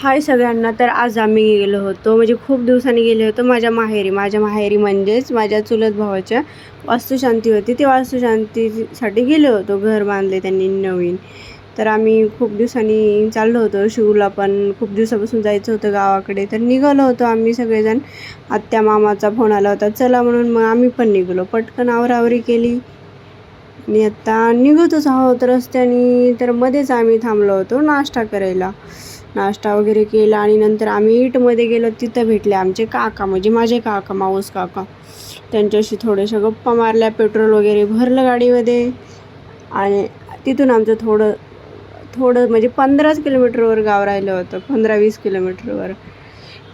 हाय सगळ्यांना तर आज आम्ही गेलो होतो. म्हणजे खूप दिवसांनी गेले होतो माझ्या माहेरी. माझ्या माहेरी म्हणजेच माझ्या चुलत भावाच्या वास्तुशांती होती. ती वास्तुशांतीसाठी गेलो होतो घर बांधले त्यांनी नवीन. तर आम्ही खूप दिवसांनी चाललो होतो शिवला पण खूप दिवसापासून जायचं होतं गावाकडे. तर निघालो होतो आम्ही सगळेजण. आत्या मामाचा फोन आला होता चला म्हणून मग आम्ही पण निघालो. पटकन आवरावरी केली. आणि आत्ता निघतच आहोत रस्त्याने. तर मध्येच आम्ही थांबलो होतो नाश्ता करायला. नाश्ता वगैरे केला आणि नंतर आम्ही ईटमध्ये गेलो तिथं भेटले आमचे काका म्हणजे माझे काका माऊस काका. त्यांच्याशी थोड्याशा गप्पा मारल्या पेट्रोल वगैरे भरलं गाडीमध्ये. आणि तिथून आमचं थोडं थोडं म्हणजे पंधराच किलोमीटरवर गाव राहिलं होतं पंधरा वीस किलोमीटरवर.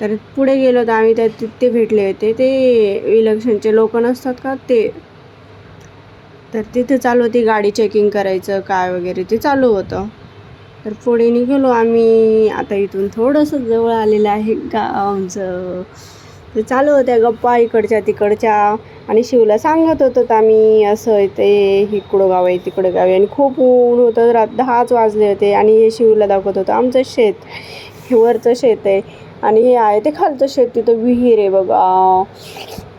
तर पुढे गेलो तर आम्ही त्या तिथे भेटले होते. ते इलेक्शनचे लोक नसतात का? ते. तर तिथे चालू होती गाडी चेकिंग करायचं काय वगैरे ते चालू होतं. तर पुढे निघालो आम्ही. आता इथून थोडंसं जवळ आलेलं आहे गाव आमचं तर चालू होत्या गप्पा इकडच्या तिकडच्या. आणि शिवला सांगत होतो तर आम्ही असं ते इकडं गाव आहे तिकडं गाव आहे. आणि खूप ऊन होतं रात दहाच वाजले होते. आणि हे शिवला दाखवत होतं आमचं शेत हे वरचं शेत आहे. आणि हे आहे ते खालचं शेत तिथं विहीर आहे बघा.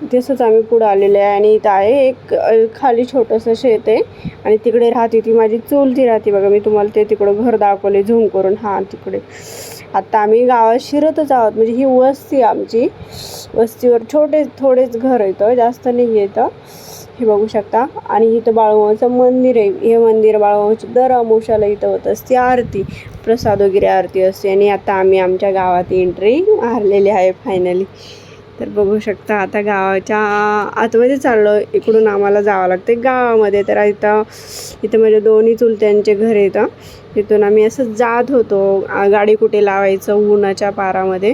तसंच आम्ही पुढं आलेलं आहे आणि इथं आहे एक खाली छोटंसं शेत आहे. आणि तिकडे राहते ती माझी चुलती राहते बघा मी तुम्हाला ते तिकडं घर दाखवले झूम करून. हां तिकडे. आत्ता आम्ही गावात शिरतच आहोत. म्हणजे ही वस्ती आमची. वस्तीवर छोटे थोडेच घर येतं जास्त नाही येतं हे बघू शकता. आणि इथं बाळूमाचं मंदिर आहे. हे मंदिर बाळूमाचं दर अमोशाला इथं होत असते. आरती प्रसाद वगैरे आरती असते. आणि आता आम्ही आमच्या गावात एंट्री मारलेली आहे फायनली तर बघू शकता आता गावाच्या आतमध्ये चाललो इकडून आम्हाला जावं लागते गावामध्ये. तर इथं इथं माझ्या दोन्ही चुलत्यांचे घर येतं तिथून आम्ही असं जात होतो. गाडी कुठे लावायचं उन्हाच्या पारामध्ये.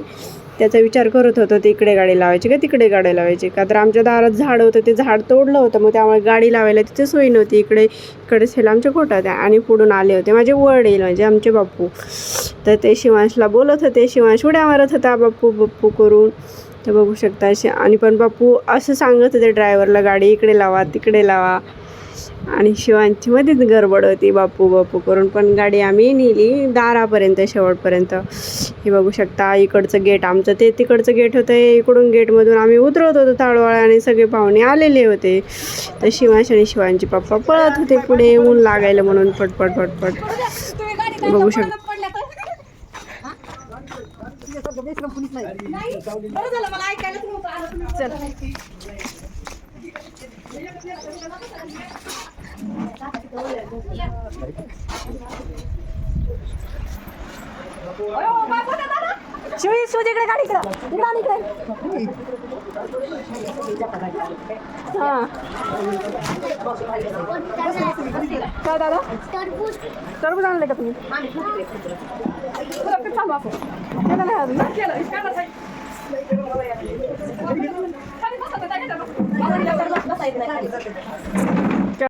त्याचा विचार करत होतो ते इकडे गाडी लावायची का तिकडे गाडी लावायची? का तर आमच्या दारात झाड होतं ते झाड तोडलं होतं. मग त्यामुळे गाडी लावायला तिथे सोय नव्हती. इकडे इकडे सेल आमच्या खोटात आणि पुढून आले होते माझे वडील म्हणजे आमचे बाप्पू तर ते शिवांशला बोलत होते. शिवांश उड्या मारत होता बाप्पू बाप्पू करून. तर बघू शकता असे. आणि पण बापू असं सांगत होते ड्रायव्हरला गाडी इकडे लावा तिकडे लावा. आणि शिवांची मध्येच गडबड होती बापू बापू करून. पण गाडी आम्ही नेली दारापर्यंत शेवटपर्यंत. हे बघू शकता इकडचं गेट आमचं ते तिकडचं गेट होतं इकडून गेटमधून आम्ही उतरत होतो ताळवाळा आणि सगळे पाहुणे आलेले होते. तर शिवांश आणि शिवांची पप्पा पळत होते पुढे ऊन लागायला म्हणून पटपट पटपट. बघू शकता. तिच्यासारखं बेश्रम नाही बरं झालं मला ऐकायला तुम्ही. चल. शिवी शिवजी इकडे गाडी इकडं इकडं आणि इकडे हां काय दादा टरबूज टरबूज आणले का तुम्ही थांबा आपण. केलं नाही अजून ना?